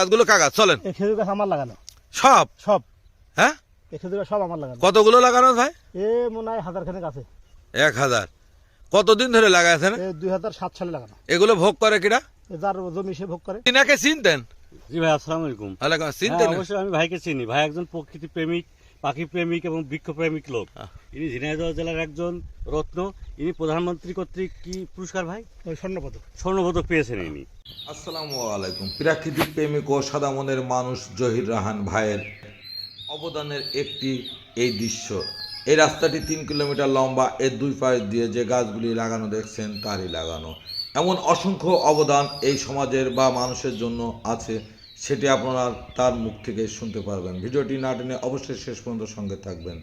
গাছগুলো কাগজ চলেন। এই খেজুর গাছ আমার লাগানো। সব? সব। হ্যাঁ? এই খেজুর গাছ সব আমার লাগানো। কতগুলো লাগানো ভাই? এ মনে হয় হাজার খানেক আছে। এক হাজার। কতদিন ধরে লাগাইছেন? দুই হাজার সাত সালে লাগানো। এগুলো ভোগ করে কিনা এ যার জমি সে ভোগ করে। তিনাকে চিনতেন? জি ভাই আসসালামু আলাইকুম। আলাইকুম চিনতেন হ্যাঁ, অবশ্যই আমি ভাইকে চিনি। ভাই একজন প্রকৃতি প্রেমিক। পাখি প্রেমিক এবং বৃক্ষ প্রেমিক লোক ইনি ঝিনাইদহ জেলার একজন রত্ন। ইনি প্রধানমন্ত্রী কর্তৃক কি পুরস্কার ভাই? স্বর্ণপদক। স্বর্ণপদক পেয়েছেন ইনি। আসসালামু আলাইকুম। প্রাকৃতিক প্রেমিক ও সাদা মনের মানুষ জহির রাহান ভাইয়ের অবদানের একটি এই দৃশ্য। এই রাস্তাটি তিন কিলোমিটার লম্বা এর দুই পাশ দিয়ে যে গাছগুলি লাগানো দেখছেন তারই লাগানো। এমন অসংখ্য অবদান এই সমাজের বা মানুষের জন্য আছে। সেটি আপনারা তার মুখ থেকে শুনতে পারবেন। ভিডিওটি না টেনে অবশ্যই শেষ পর্যন্ত সঙ্গে থাকবেন।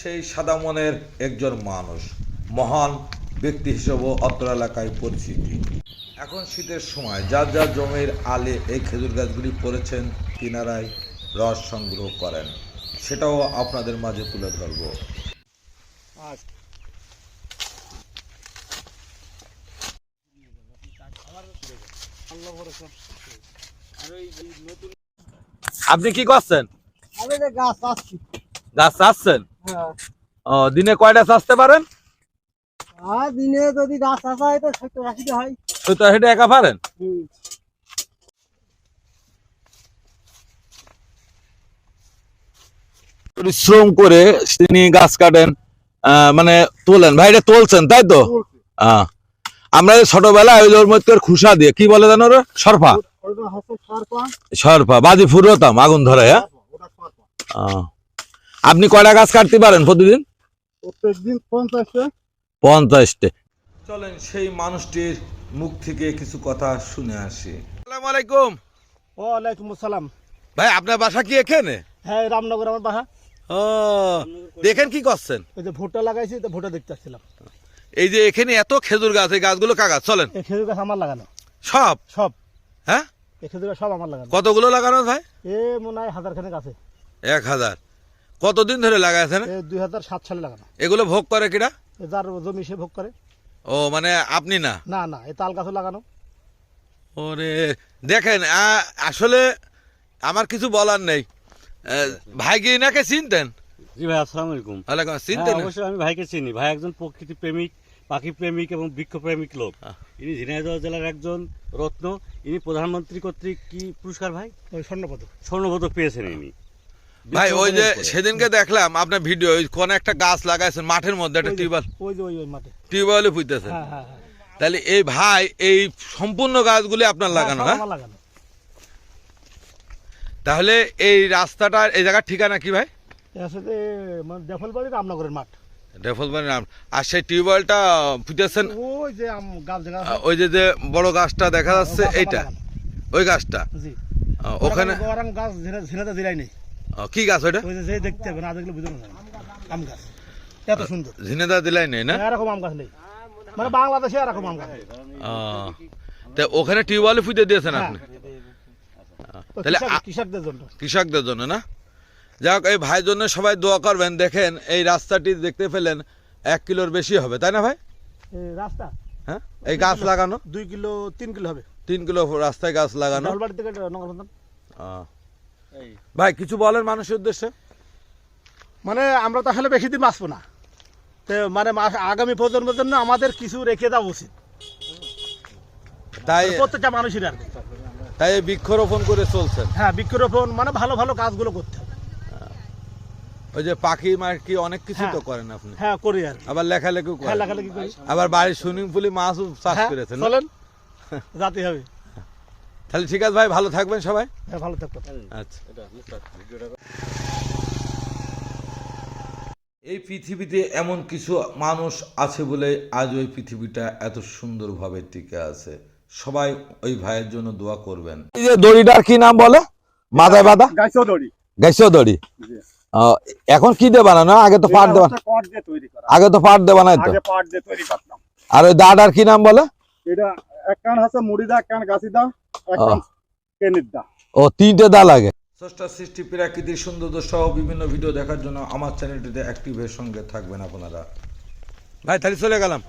সেই সাদা মনের একজন মানুষ মহান ব্যক্তি হিসেবে অত্র এলাকায় পরিচিতি। এখন শীতের সময় যার যার জমির আলে এই খেজুর গাছগুলি পড়েছেন কিনারায় রস সংগ্রহ করেন। সেটাও আপনাদের মাঝে তুলে ধরব। আপনি কি করছেন? আমি গাছ চাচ্ছি গাছ চাচ্ছেন হ্যাঁ। ও দিনে কয়টা চাষতে পারেন? দিনে যদি গাছ চাষা হয় তো সত্তর আশিটা হয়। তো হেঁটে একা পারেন? পরিশ্রম করে তিনি গাছ কাটেন আহ, মানে তোলেন। ভাই এটা তুলছেন তাই তো? আহ। আমরা ছোটবেলায় ওই মধ্যে খুসা দিয়ে কি বলে জানো রে সরফা। সরফা। বাজি ফুরতাম আগুন ধরে হ্যাঁ। আপনি কয়টা গাছ কাটতে পারেন প্রতিদিন? প্রত্যেক দিন পঞ্চাশটা। চলেন সেই মানুষটির মুখ থেকে কিছু কথা শুনে আসি। আসসালামু আলাইকুম। ওয়ালাইকুম আসসালাম। ভাই আপনার বাসা কি এখানে? হ্যাঁ রামনগর আমার বাসা। ও দেখেন কি করছেন? ওই যে ভুট্টা লাগাইছি তো ভুট্টা দেখতে আসছিলাম। এই যে এখানে এত খেজুর গাছ এই গাছগুলো কাগজ চলেন। এই খেজুর গাছ আমার লাগানো। সব? সব। হ্যাঁ? এই খেজুর গাছ সব আমার লাগানো। কতগুলো লাগানো ভাই? এ মনে হয় হাজার খানেক আছে। এক হাজার। কতদিন ধরে লাগাইছেন এ দুই হাজার সাত সালে লাগানো। এগুলো ভোগ করে কিনা এ যার জমি সে ভোগ করে। ও মানে আপনি না? না না এই তাল গাছও লাগানো। ওরে দেখেন আসলে আমার কিছু বলার নেই। আহ, ভাই কি নাকে চিনতেন? জি ভাই আসসালামু আলাইকুম। ওয়ালাইকুম হ্যাঁ, চিনতেন? অবশ্যই আমি ভাইকে চিনি। ভাই একজন প্রকৃতি প্রেমিক পাখি প্রেমিক এবং বৃক্ষ প্রেমিক লোক। ইনি ঝিনাইদহ জেলার একজন রত্ন। ইনি প্রধানমন্ত্রী কর্তৃক কি পুরস্কার ভাই? ওই স্বর্ণপদক। স্বর্ণপদক পেয়েছেন ইনি। ভাই ওই যে সেদিনকে দেখলাম আপনার ভিডিও ওই কোন একটা গাছ লাগাইছেন মাঠের মধ্যে একটা টিউবওয়েল। ওই যে ওই মাঠে। টিউবওয়েলে পুঁতেছেন হ্যাঁ হ্যাঁ হ্যাঁ। তাহলে এই ভাই এই সম্পূর্ণ গাছগুলি আপনার লাগানো হ্যাঁ? তাহলে এই রাস্তাটার এই জায়গার ঠিকানা কি ভাই? সাথে মানে রামনগরের মাঠ। ডেফলবাড়ি নাম আর সেই টিউবওয়েলটা পুঁতেছেন ওই যে আম গাছ জায়গা ওই যে যে বড় গাছটা দেখা যাচ্ছে এইটা। ওই গাছটা। জি। ওখানে গাছ ঝিনা ঝিনাতে জিরাই নেই। কি গাছ ওইটা? ওই যে দেখতে হবে না দেখলে বুঝতে পারবেন আম গাছ। এত সুন্দর। ঝিনেদা দিলাই নেই না? এরকম আম গাছ নেই। মানে বাংলাদেশে এরকম আম গাছ। তা ওখানে টিউবওয়েলে পুঁতে দিয়েছেন হ্যাঁ। আপনি? তাহলে কৃষকদের জন্য। কৃষকদের জন্য না? যাক এই ভাইয়ের জন্য সবাই দোয়া করবেন। দেখেন এই রাস্তাটি দেখতে পেলেন এক কিলোর বেশি হবে তাই না ভাই? রাস্তা? হ্যাঁ? এই গাছ লাগানো? দুই কিলো তিন কিলো হবে। তিন কিলো রাস্তায় গাছ লাগানো। থেকে। ভাই কিছু বলেন মানুষের উদ্দেশ্যে? মানে আমরা তো আসলে বেশি দিন বাঁচবো না। তো মানে আগামী প্রজন্মের জন্য আমাদের কিছু রেখে দেওয়া উচিত। তাই প্রত্যেকটা মানুষের আর তাই বৃক্ষরোপণ করে চলছেন? হ্যাঁ বৃক্ষরোপণ মানে ভালো ভালো কাজগুলো করতে হবে। ওই যে পাখি মার্কি অনেক কিছু তো হ্যাঁ। করেন আপনি। হ্যাঁ করি আর আবার লেখালেখিও হ্যাঁ করেন। লেখালেখি করি। আবার বাড়ির সুইমিং পুলে মাছও চাষ হ্যাঁ, করেছেন না? চলেন। যাতে হবে। তাহলে ঠিক আছে ভাই ভালো থাকবেন সবাই। হ্যাঁ ভালো থাকতো আচ্ছা। এই পৃথিবীতে এমন কিছু মানুষ আছে বলে আজ ওই পৃথিবীটা এত সুন্দরভাবে টিকে আছে। সবাই ওই ভাইয়ের জন্য দোয়া করবেন। এই যে দড়িটার কি নাম বলে? মাথায় বাঁধা গাছও দড়ি। গাইছো দড়ি। এখন কি দিয়ে বানানো আগে তো পাট দেওয়া পাট দিয়ে তৈরি করা। আগে তো পাট দিয়ে বানাই তো? আগে পাট দিয়ে তৈরি করতাম। আর ওই দাটার কি নাম বলে? এটা এক কান আছে মুড়ি দা এক কান গাছি দা। ও তিনটে দা লাগে। স্রষ্টা সৃষ্টি প্রাকৃতিক সৌন্দর্য সহ বিভিন্ন ভিডিও দেখার জন্য আমার চ্যানেলটিতে অ্যাক্টিভের সঙ্গে থাকবেন আপনারা। ভাই তাহলে চলে গেলাম।